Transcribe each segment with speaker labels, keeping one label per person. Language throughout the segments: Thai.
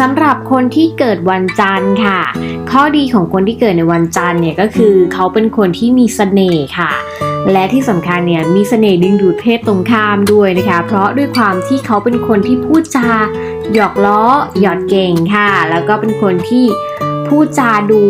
Speaker 1: สำหรับคนที่เกิดวันจันทร์ค่ะ ข้อดีของคนที่เกิดในวันจันทร์เนี่ยก็คือเขาเป็นคนที่มีเสน่ห์ค่ะ และที่สำคัญเนี่ยมีเสน่ห์ดึงดูดเพศตรงข้ามด้วยนะคะ เพราะด้วยความที่เขาเป็นคนที่พูดจาหยอกล้อหยอดเก่งค่ะ แล้วก็เป็นคนที่พูดจาดู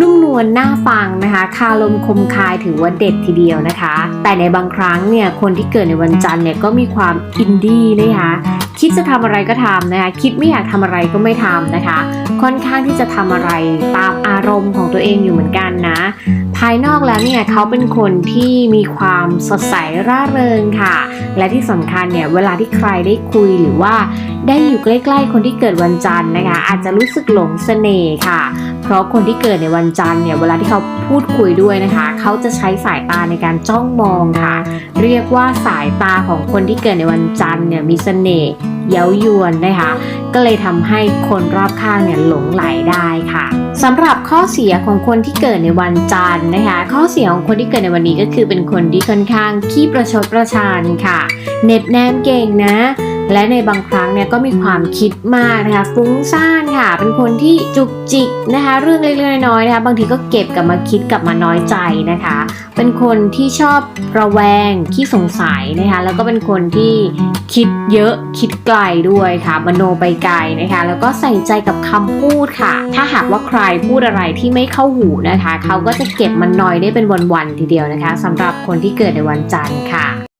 Speaker 1: นุ่มนวลน่าฟังนะคะคาลมคมคายถือว่าเด็ดทีเดียวนะคะ แต่ในบางครั้งเนี่ยคนที่เกิดในวันจันทร์เนี่ยก็มีความอินดี้นะคะคิดจะทำอะไรก็ทำนะคะคิดไม่อยากทำอะไรก็ไม่ทำนะคะ ค่อนข้างที่จะทำอะไรตามอารมณ์ของตัวเองอยู่เหมือนกันนะายนอกแล้วเนี่ยเขาเป็นคนที่มีความสดใสร่าเริงค่ะ และที่สำคัญเนี่ยเวลาที่ใครได้คุยหรือว่าได้อยู่ใกล้ ๆ คนที่เกิดวันจันทร์นะคะ อาจจะรู้สึกหลงเสน่ห์ค่ะ เพราะคนที่เกิดในวันจันทร์เนี่ยเวลาที่เขาพูดคุยด้วยนะคะ เขาจะใช้สายตาในการจ้องมองค่ะ เรียกว่าสายตาของคนที่เกิดในวันจันทร์เนี่ยมีเสน่ห์เย้ายวนนะคะ ก็เลยทำให้คนรอบข้างเนี่ยหลงไหลได้ค่ะ สำหรับข้อเสียของคนที่เกิดในวันจันทร์นะคะ ข้อเสียของคนที่เกิดในวันนี้ก็คือเป็นคนที่ค่อนข้างขี้ประชดประชานค่ะ เน็บแนมเก่งนะ และในบางครั้งเนี่ยก็มีความคิดมากนะคะฟุ้งซ่านค่ะ เป็นคนที่จุกจิกนะคะ เรื่องเล็กๆน้อยๆนะคะบางทีก็เก็บกลับมาคิดกลับมาน้อยใจนะคะ เป็นคนที่ชอบระแวงขี้สงสัยนะคะ แล้วก็เป็นคนที่คิดเยอะคิดไกลด้วยค่ะมโนไปไกลนะคะ แล้วก็ใส่ใจกับคำพูดค่ะ ถ้าหากว่าใครพูดอะไรที่ไม่เข้าหูนะคะ เขาก็จะเก็บมันนอยได้เป็นวันๆทีเดียวนะคะสำหรับคนที่เกิดในวันจันทร์ค่ะ